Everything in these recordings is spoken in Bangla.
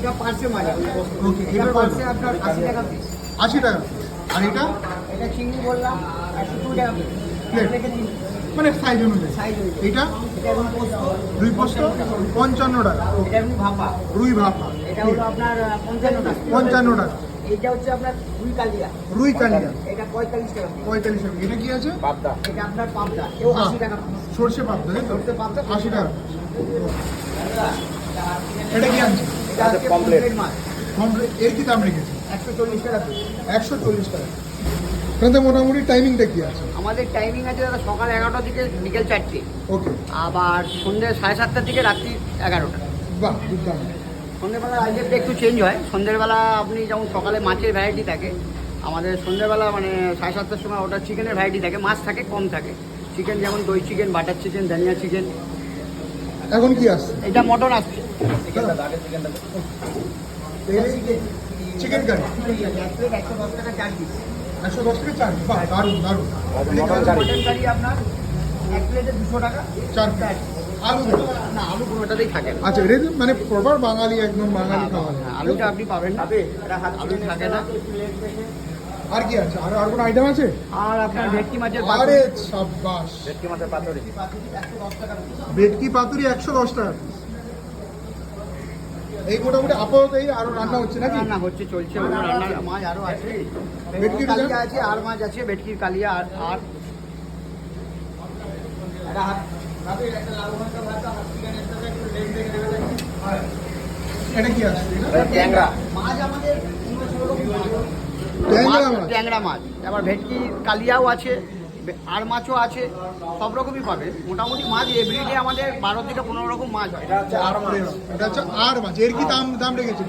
এটা পার্সে মাছ ওকে এটা এটা পার্সে আপনার আশি টাকা পিস আশি টাকা আর এটা? এটা চিংড়ি বললাম একশো দু টাকা মানে সাইজ অনুযায়ী। সাইজ হয়েছে এটা? এটা পোস্ত। দুই পোস্ত? টাকা। এটা ভাপা। রুই ভাপা। এটা হলো আপনার আহ, পঞ্চান্ন টাকা। পঞ্চান্ন টাকা। এটা হচ্ছে আপনার দুই কালিয়া। রুই কালিয়া। এটা পঁয়তাল্লিশ টাকা পিস পঁয়তাল্লিশ টাকা। এটা কি আছে? এটা আপনার পাবদা। এও আশি টাকা পিস সর্ষে পাবদা সর্ষে পাবদা। আশি টাকা। এটা কি আছে এটা মাছ কমপ্লিট এর কি দাম রেখেছে? একশো চল্লিশ টাকা একশো চল্লিশ টাকা। এখানে মোটামুটি টাইমিংটা কি আছে? আমাদের টাইমিং আছে দাদা সকাল এগারোটা থেকে বিকেল চারটে। ওকে আবার সন্ধ্যে সাড়ে সাতটা থেকে রাত্রি এগারোটা। বাহ দুর্দান্ত। সন্ধ্যেবেলা আইটেমটা একটু চেঞ্জ হয়। সন্ধ্যেবেলা আপনি যেমন সকালে মাছের ভ্যারাইটি থাকে আমাদের সন্ধ্যেবেলা মানে সাড়ে সাতটার সময় ওটা চিকেনের ভ্যারাইটি থাকে। মাছ থাকে কম থাকে। চিকেন যেমন দই চিকেন বাটার চিকেন ধনিয়া চিকেন এখন কি আসছে? এটা মটন আসছে। চিকেন কারি একশো দশ টাকা চার পিস একশো দশ থেকে চার। বাহ দারুণ দারুণ। মটন কারি আপনার এক প্লেটে দুশো টাকা। চার আলু না আলু কোনোটাতেই থাকে না। আচ্ছা এটা মানে প্রপার বাঙালি একদম বাঙালি খাওয়া হ্যাঁ, আলুটা আপনি পাবেন না। আলু থাকে না। আর কি আছে? আর আর কোনো আইটেম আছে? আর আপনার ভেটকি মাছের আরে সাব্বাস। ভেটকি মাছের পাতুরি। ভেটকি একশো দশ টাকা। piece। এই মোটামুটি আপাতত এই আরও রান্না হচ্ছে নাকি? রান্না হচ্ছে চলছে রান্নার মাছ আরও আছে। ভেটকির কালিয়া আছে আর মাছ আছে ভেটকির কালিয়া আর আর। এটা কি আছে? ট্যাংরা। মাছ আমাদের ট্যাংরা মাছ, আবার ভেটকির কালিয়াও আছে। আর মাছও আছে সব রকমই পাবে। মোটামুটি মাছ এভরিডে আমাদের বারো থেকে পনেরো রকম মাছ হয়। এটা হচ্ছে আর মাছ। এর কি দাম দাম রেখেছে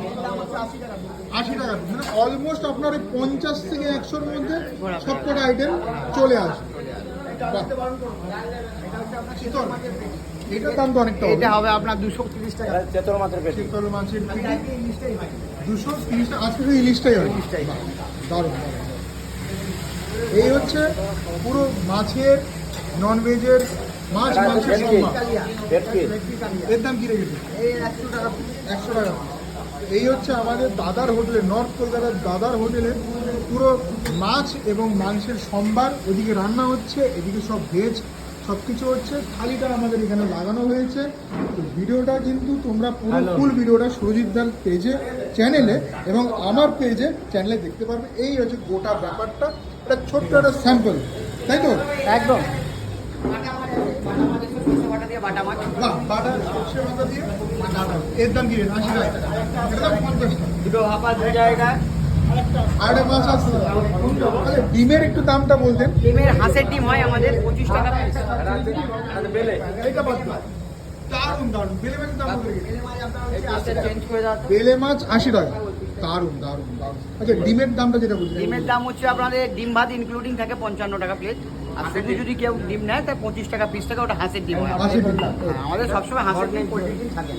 আশি টাকা মানে অলমোস্ট আপনার ওই পঞ্চাশ থেকে একশোর মধ্যে সবকটা আইটেম চলে আসে। এটার দাম তো অনেকটা এটা হবে আপনার দুশো তিরিশ টাকা। মাছের দুশো তিরিশ আজকে ইলিশটাই হয়। ইলিশটাই। দারুণ। এই হচ্ছে পুরো মাছের ননভেজের মাছ মাংসের সম্মান এর দাম কি রেখেছে? একশো টাকা। একশো টাকা এই হচ্ছে আমাদের দাদার হোটেলে নর্থ কলকাতার দাদার হোটেলে পুরো মাছ এবং মাংসের সম্ভার। ওদিকে রান্না হচ্ছে এদিকে সব ভেজ সব কিছু হচ্ছে থালিটা আমাদের এখানে লাগানো হয়েছে। তো ভিডিওটা কিন্তু তোমরা পুরো ফুল ভিডিওটা সুরজিৎ দার পেজে চ্যানেলে এবং আমার পেজে চ্যানেলে দেখতে পারবে। এই হচ্ছে গোটা ব্যাপারটা। একটা ছোট্ট একটা স্যাম্পল তাই তো? একদম। এর দাম কি আশি টাকা। দুটো ভাপা দু জায়গা আর একটা মাছ আচ্ছা ডিমের একটু দামটা বলতেন। ডিমের হাঁসের ডিম হয় আমাদের পঁচিশ টাকা পিস এইটা বাদ দাও। দারুণ দারুণ। বেলে মাছের দাম? চেঞ্জ করে দাও বেলে মাছ আশি টাকা। দারুণ দারুণ দারুণ। আচ্ছা ডিমের দামটা যেটা বলছেন ডিমের দাম হচ্ছে আপনাদের ডিম ভাত ইনক্লুডিং থাকে পঞ্চান্ন টাকা প্লেট আর শুধু যদি কেউ ডিম নেয় তাই পঁচিশ টাকা পিস টাকা ওটা হাঁসের ডিম হয়। হ্যাঁ, আমাদের সবসময় হাঁসের ডিম থাকে।